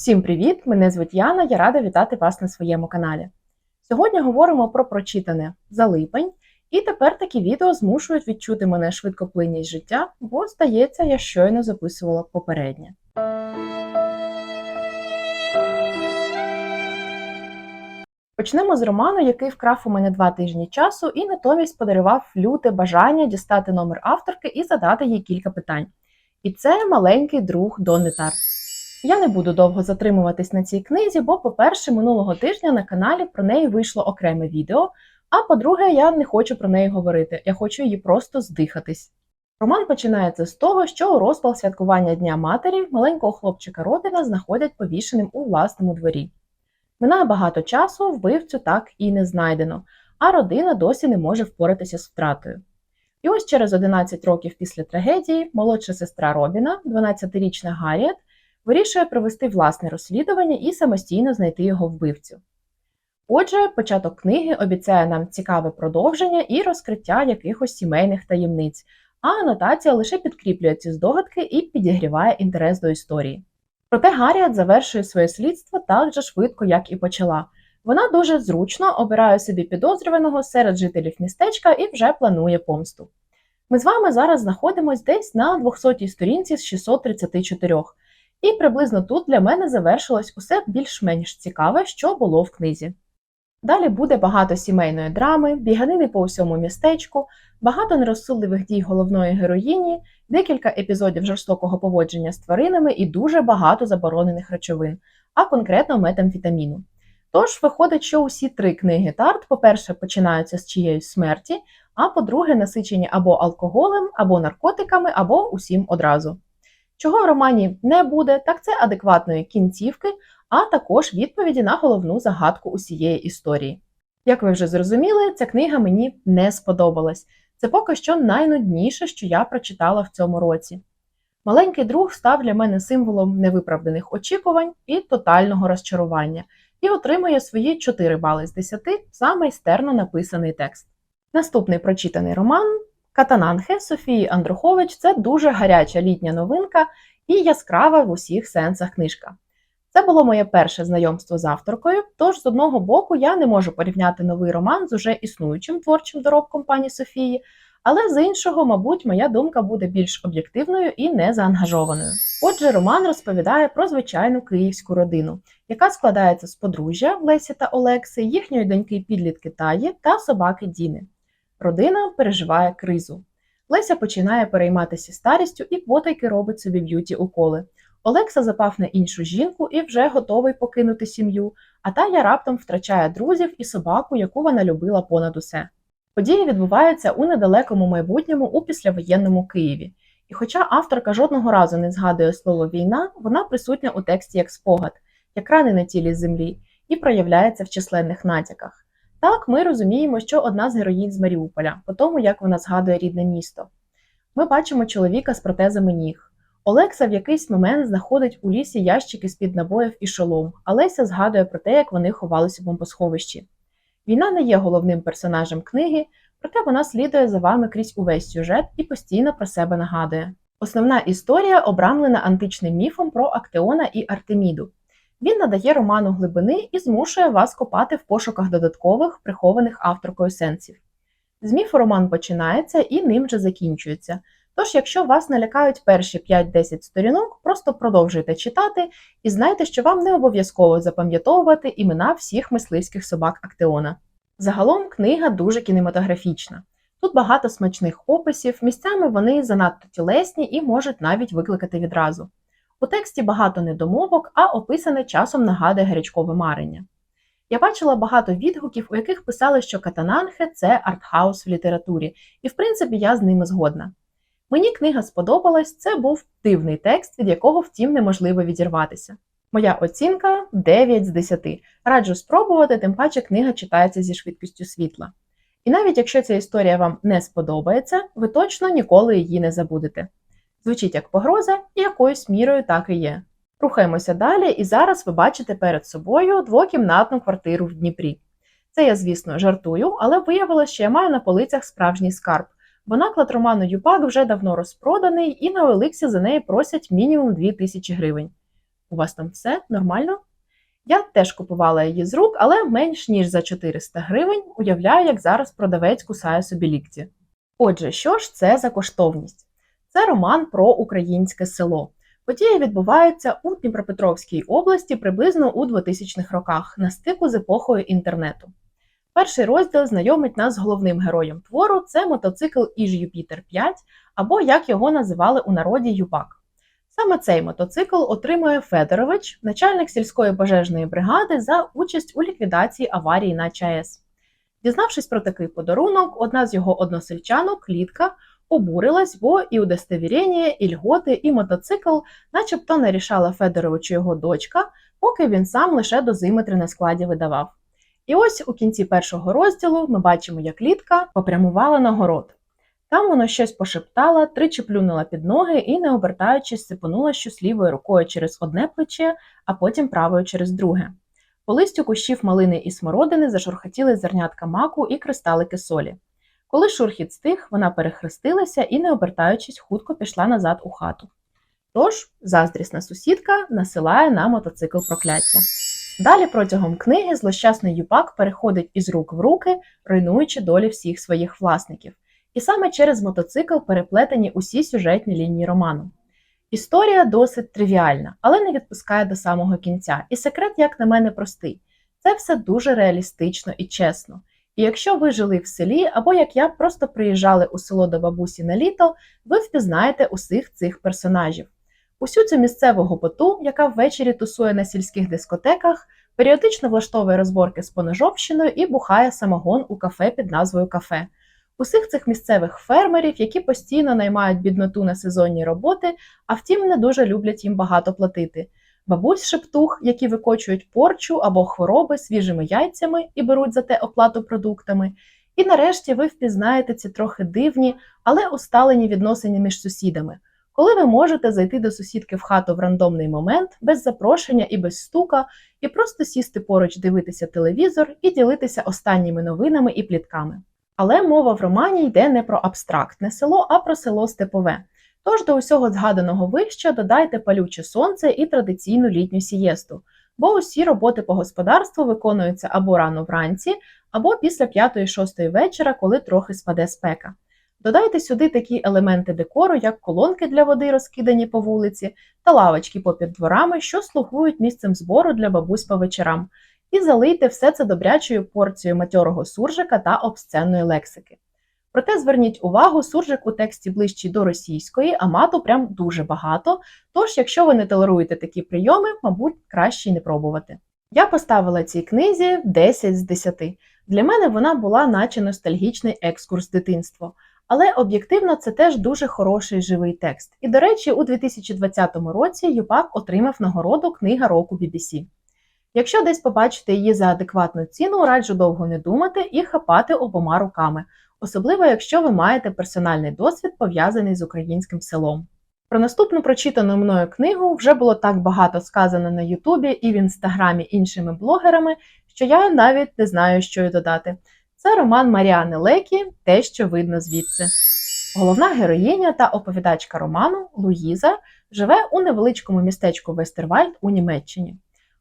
Всім привіт! Мене звуть Яна, я рада вітати вас на своєму каналі. Сьогодні говоримо про прочитане за липень, і тепер такі відео змушують відчути мене швидкоплинність життя, бо, здається, я щойно записувала попереднє. Почнемо з роману, який вкрав у мене два тижні часу і натомість подарував люте бажання дістати номер авторки і задати їй кілька питань. І це маленький друг Донни Тарт. Я не буду довго затримуватись на цій книзі, бо, по-перше, минулого тижня на каналі про неї вийшло окреме відео. А по-друге, я не хочу про неї говорити, я хочу її просто здихатись. Роман починається з того, що у розпал святкування Дня Матері маленького хлопчика Робіна знаходять повішеним у власному дворі. Минає багато часу, вбивцю так і не знайдено, а родина досі не може впоратися з втратою. І ось через 11 років після трагедії молодша сестра Робіна, 12-річна Гарріет, вирішує провести власне розслідування і самостійно знайти його вбивцю. Отже, початок книги обіцяє нам цікаве продовження і розкриття якихось сімейних таємниць, а анотація лише підкріплює ці здогадки і підігріває інтерес до історії. Проте Гарріет завершує своє слідство так же швидко, як і почала. Вона дуже зручно обирає собі підозрюваного серед жителів містечка і вже планує помсту. Ми з вами зараз знаходимося десь на 200-й сторінці з 634, і приблизно тут для мене завершилось усе більш-менш цікаве, що було в книзі. Далі буде багато сімейної драми, біганини по усьому містечку, багато нерозсудливих дій головної героїні, декілька епізодів жорстокого поводження з тваринами і дуже багато заборонених речовин, а конкретно метамфетаміну. Тож виходить, що усі три книги Тарт, по-перше, починаються з чиєїсь смерті, а по-друге, насичені або алкоголем, або наркотиками, або усім одразу. Чого в романі не буде, так це адекватної кінцівки, а також відповіді на головну загадку усієї історії. Як ви вже зрозуміли, ця книга мені не сподобалась. Це поки що найнудніше, що я прочитала в цьому році. Маленький друг став для мене символом невиправданих очікувань і тотального розчарування і отримує свої 4 бали з 10 за майстерно написаний текст. Наступний прочитаний роман Катананхе Софії Андрухович це дуже гаряча літня новинка і яскрава в усіх сенсах книжка. Це було моє перше знайомство з авторкою, тож з одного боку я не можу порівняти новий роман з уже існуючим творчим доробком пані Софії, але з іншого, мабуть, моя думка буде більш об'єктивною і незаангажованою. Отже, роман розповідає про звичайну київську родину, яка складається з подружжя Лесі та Олекси, їхньої доньки підлітки Таї та собаки Діни. Родина переживає кризу. Леся починає перейматися старістю і потайки робить собі б'юті уколи. Олекса запав на іншу жінку і вже готовий покинути сім'ю, а Тая раптом втрачає друзів і собаку, яку вона любила понад усе. Події відбуваються у недалекому майбутньому у післявоєнному Києві. І хоча авторка жодного разу не згадує слово війна, вона присутня у тексті як спогад, як рани на тілі землі, і проявляється в численних натяках. Так, ми розуміємо, що одна з героїнь з Маріуполя, по тому як вона згадує рідне місто. Ми бачимо чоловіка з протезами ніг. Олекса в якийсь момент знаходить у лісі ящики з-під набоїв і шолом, а Леся згадує про те, як вони ховалися в бомбосховищі. Війна не є головним персонажем книги, проте вона слідує за вами крізь увесь сюжет і постійно про себе нагадує. Основна історія обрамлена античним міфом про Актеона і Артеміду. Він надає роману глибини і змушує вас копати в пошуках додаткових, прихованих авторкою сенсів. З міфу роман починається і ним же закінчується. Тож, якщо вас налякають перші 5-10 сторінок, просто продовжуйте читати і знайте, що вам не обов'язково запам'ятовувати імена всіх мисливських собак Актеона. Загалом книга дуже кінематографічна. Тут багато смачних описів, місцями вони занадто тілесні і можуть навіть викликати відразу. У тексті багато недомовок, а описане часом нагадує гарячкове марення. Я бачила багато відгуків, у яких писали, що Катананхе це артхаус в літературі, і в принципі я з ними згодна. Мені книга сподобалась, це був дивний текст, від якого, втім, неможливо відірватися. Моя оцінка 9 з 10. Раджу спробувати, тим паче книга читається зі швидкістю світла. І навіть якщо ця історія вам не сподобається, ви точно ніколи її не забудете. Звучить як погроза, і якоюсь мірою так і є. Рухаємося далі, і зараз ви бачите перед собою двокімнатну квартиру в Дніпрі. Це я, звісно, жартую, але виявилося, що я маю на полицях справжній скарб, бо наклад роману Юпак вже давно розпроданий, і на Олексі за неї просять мінімум 2 тисячі гривень. У вас там все нормально? Я теж купувала її з рук, але менш ніж за 400 гривень. Уявляю, як зараз продавець кусає собі лікті. Отже, що ж це за коштовність? Це роман про українське село. Події відбуваються у Дніпропетровській області приблизно у 2000-х роках на стику з епохою інтернету. Перший розділ знайомить нас з головним героєм твору це мотоцикл Іж Юпітер 5, або як його називали у народі Юпак. Саме цей мотоцикл отримує Федорович, начальник сільської пожежної бригади, за участь у ліквідації аварії на ЧАЕС. Дізнавшись про такий подарунок, одна з його односельчанок, Літка, обурилась, бо і удостовірення, і льготи, і мотоцикл, начебто нарішала Федоровичу його дочка, поки він сам лише дозиметри на складі видавав. І ось у кінці першого розділу ми бачимо, як Літка попрямувала на город. Там вона щось пошептала, тричі плюнула під ноги і, не обертаючись, сипонула щось лівою рукою через одне плече, а потім правою через друге. По листю кущів малини і смородини зашурхотіли зернятка маку і кристалики солі. Коли шурхіт стих, вона перехрестилася і, не обертаючись, хутко пішла назад у хату. Тож, заздрісна сусідка насилає на мотоцикл прокляття. Далі протягом книги злощасний юпак переходить із рук в руки, руйнуючи долі всіх своїх власників. І саме через мотоцикл переплетені усі сюжетні лінії роману. Історія досить тривіальна, але не відпускає до самого кінця. І секрет, як на мене, простий. Це все дуже реалістично і чесно. І якщо ви жили в селі, або як я просто приїжджали у село до бабусі на літо, ви впізнаєте усіх цих персонажів. Усю цю місцеву гопоту, яка ввечері тусує на сільських дискотеках, періодично влаштовує розборки з поножовщиною і бухає самогон у кафе під назвою кафе. Усіх цих місцевих фермерів, які постійно наймають бідноту на сезонні роботи, а втім не дуже люблять їм багато платити. Бабусь шептух, які викочують порчу або хвороби свіжими яйцями і беруть за те оплату продуктами. І нарешті ви впізнаєте ці трохи дивні, але усталені відносини між сусідами, коли ви можете зайти до сусідки в хату в рандомний момент, без запрошення і без стука, і просто сісти поруч, дивитися телевізор і ділитися останніми новинами і плітками. Але мова в романі йде не про абстрактне село, а про село Степове. Тож до усього згаданого вище додайте палюче сонце і традиційну літню сієсту, бо усі роботи по господарству виконуються або рано вранці, або після 5-6 вечора, коли трохи спаде спека. Додайте сюди такі елементи декору, як колонки для води, розкидані по вулиці, та лавочки попід дворами, що слугують місцем збору для бабусь по вечорам, і залийте все це добрячою порцією матьорого суржика та обсценної лексики. Проте зверніть увагу, суржик у тексті ближчий до російської, а мату прям дуже багато. Тож, якщо ви не толеруєте такі прийоми, мабуть, краще не пробувати. Я поставила цій книзі 10 з 10. Для мене вона була наче ностальгічний екскурс в дитинство. Але об'єктивно це теж дуже хороший живий текст. І, до речі, у 2020 році Юпак отримав нагороду Книга року BBC. Якщо десь побачите її за адекватну ціну, раджу довго не думати і хапати обома руками, особливо якщо ви маєте персональний досвід пов'язаний з українським селом. Про наступну прочитану мною книгу вже було так багато сказано на Ютубі і в інстаграмі іншими блогерами, що я навіть не знаю, що й додати. Це роман Маріани Лекі Те, що видно звідси. Головна героїня та оповідачка роману Луїза живе у невеличкому містечку Вестервальд у Німеччині.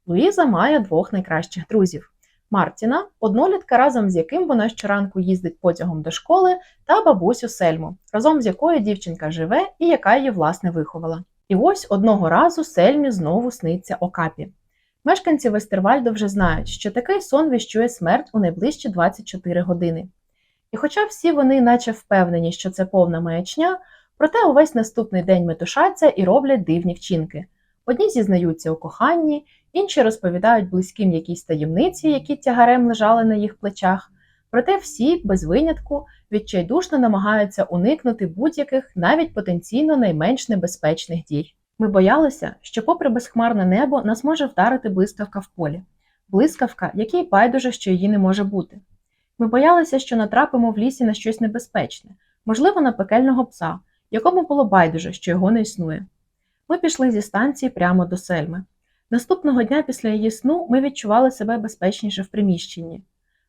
Луїза має двох найкращих друзів: Мартіна, однолітка, разом з яким вона щоранку їздить потягом до школи, та бабусю Сельму, разом з якою дівчинка живе і яка її власне виховала. І ось одного разу Сельмі знову сниться Окапі. Мешканці Вестервальду вже знають, що такий сон віщує смерть у найближчі 24 години. І хоча всі вони, наче впевнені, що це повна маячня, проте увесь наступний день метушаться і роблять дивні вчинки. Одні зізнаються у коханні, інші розповідають близьким якісь таємниці, які тягарем лежали на їх плечах. Проте всі, без винятку, відчайдушно намагаються уникнути будь-яких, навіть потенційно найменш небезпечних дій. Ми боялися, що, попри безхмарне небо, нас може вдарити блискавка в полі, блискавка, якій байдуже, що її не може бути. Ми боялися, що натрапимо в лісі на щось небезпечне, можливо, на пекельного пса, якому було байдуже, що його не існує. Ми пішли зі станції прямо до сельми. Наступного дня після її сну ми відчували себе безпечніше в приміщенні.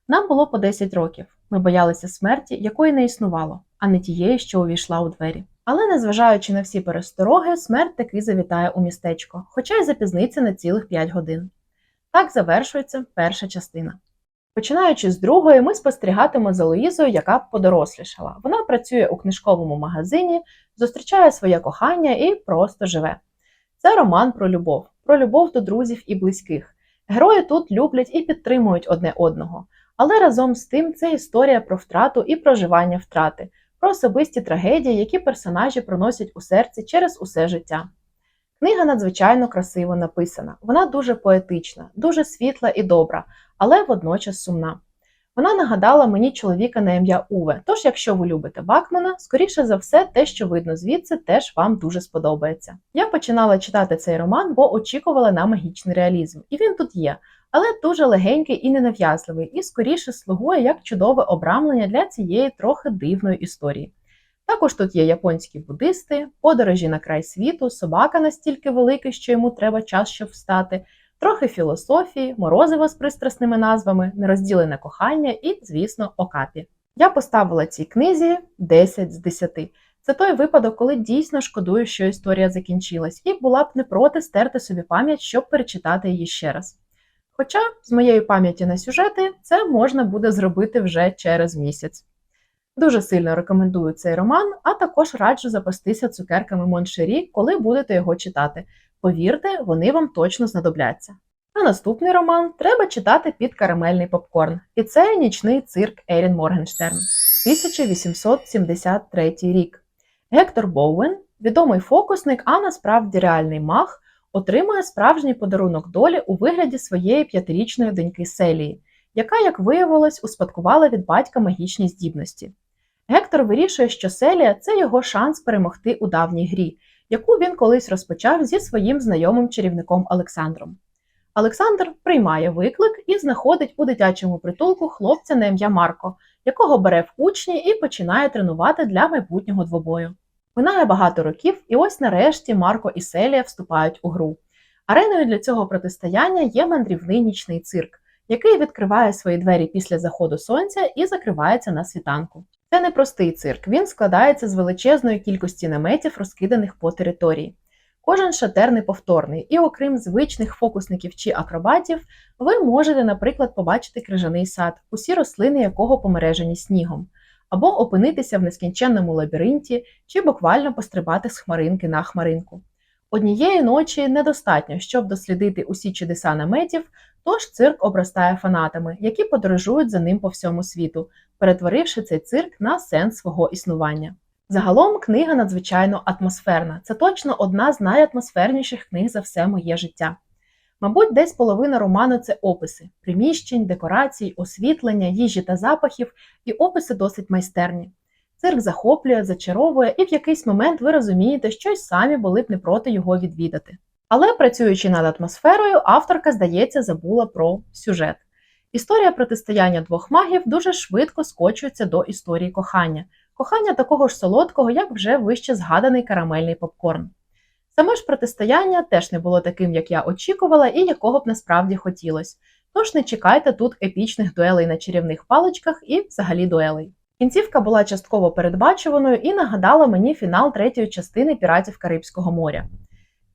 Нам було по 10 років. Ми боялися смерті, якої не існувало, а не тієї, що увійшла у двері. Але незважаючи на всі перестороги, смерть таки завітає у містечко, хоча й запізниться на цілих 5 годин. Так завершується перша частина. Починаючи з другої, ми спостерігатимо за Луїзою, яка подорослішала. Вона працює у книжковому магазині, зустрічає своє кохання і просто живе. Це роман про любов, про любов до друзів і близьких. Герої тут люблять і підтримують одне одного, але разом з тим це історія про втрату і проживання втрати, про особисті трагедії, які персонажі проносять у серці через усе життя. Книга надзвичайно красиво написана, вона дуже поетична, дуже світла і добра, але водночас сумна. Вона нагадала мені чоловіка на ім'я Уве. Тож, якщо ви любите Бакмана, скоріше за все, те, що видно звідси, теж вам дуже сподобається. Я починала читати цей роман, бо очікувала на магічний реалізм, і він тут є, але дуже легенький і ненав'язливий, і скоріше слугує як чудове обрамлення для цієї трохи дивної історії. Також тут є японські буддисти, подорожі на край світу, собака настільки великий, що йому треба час, щоб встати, трохи філософії, морозиво з пристрасними назвами, нерозділене кохання і, звісно, окапі. Я поставила цій книзі 10 з 10. Це той випадок, коли дійсно шкодую, що історія закінчилась, і була б не проти стерти собі пам'ять, щоб перечитати її ще раз. Хоча, з моєї пам'яті на сюжети, це можна буде зробити вже через місяць. Дуже сильно рекомендую цей роман, а також раджу запастися цукерками Моншері, коли будете його читати. Повірте, вони вам точно знадобляться. А наступний роман треба читати під карамельний попкорн. І це нічний цирк Ерін Моргенштерн, 1873 рік. Гектор Боуен, відомий фокусник, а насправді реальний маг, отримує справжній подарунок долі у вигляді своєї п'ятирічної доньки Селії, яка, як виявилось, успадкувала від батька магічні здібності. Гектор вирішує, що Селія це його шанс перемогти у давній грі, яку він колись розпочав зі своїм знайомим чарівником Олександром. Олександр приймає виклик і знаходить у дитячому притулку хлопця на ім'я Марко, якого бере в учні і починає тренувати для майбутнього двобою. Минає багато років, і ось нарешті Марко і Селія вступають у гру. Ареною для цього протистояння є мандрівний нічний цирк, який відкриває свої двері після заходу сонця і закривається на світанку. Це не простий цирк, він складається з величезної кількості наметів, розкиданих по території. Кожен шатер неповторний, і окрім звичних фокусників чи акробатів, ви можете, наприклад, побачити крижаний сад, усі рослини якого помережені снігом, або опинитися в нескінченному лабіринті, чи буквально пострибати з хмаринки на хмаринку. Однієї ночі недостатньо, щоб дослідити усі чудеса наметів, тож цирк обростає фанатами, які подорожують за ним по всьому світу, перетворивши цей цирк на сенс свого існування. Загалом книга надзвичайно атмосферна. Це точно одна з найатмосферніших книг за все моє життя. Мабуть, десь половина роману це описи приміщень, декорацій, освітлення, їжі та запахів, і описи досить майстерні. Цирк захоплює, зачаровує, і в якийсь момент ви розумієте, що й самі були б не проти його відвідати. Але працюючи над атмосферою, авторка, здається, забула про сюжет. Історія протистояння двох магів дуже швидко скочується до історії кохання, кохання такого ж солодкого, як вже вище згаданий карамельний попкорн. Саме ж протистояння теж не було таким, як я очікувала, і якого б насправді хотілося. Тож не чекайте тут епічних дуелей на чарівних паличках і взагалі дуелей. Кінцівка була частково передбачуваною і нагадала мені фінал третьої частини Піратів Карибського моря.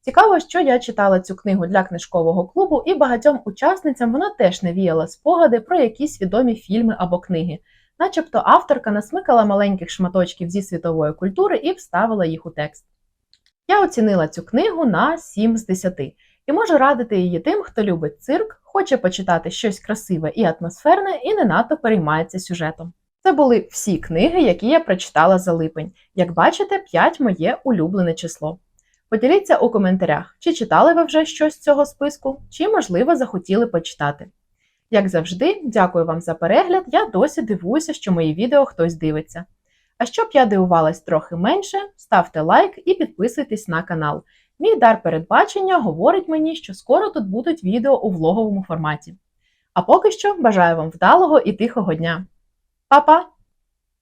Цікаво, що я читала цю книгу для книжкового клубу, і багатьом учасницям вона теж навіяла спогади про якісь відомі фільми або книги, начебто авторка насмикала маленьких шматочків зі світової культури і вставила їх у текст. Я оцінила цю книгу на 7 з 10 і можу радити її тим, хто любить цирк, хоче почитати щось красиве і атмосферне, і не надто переймається сюжетом. Це були всі книги, які я прочитала за липень. Як бачите, 5 моє улюблене число. Поділіться у коментарях, чи читали ви вже щось з цього списку, чи, можливо, захотіли почитати. Як завжди, дякую вам за перегляд. Я досі дивуюся, що мої відео хтось дивиться. А щоб я дивувалась трохи менше, ставте лайк і підписуйтесь на канал. Мій дар передбачення говорить мені, що скоро тут будуть відео у влоговому форматі. А поки що бажаю вам вдалого і тихого дня! Па-па!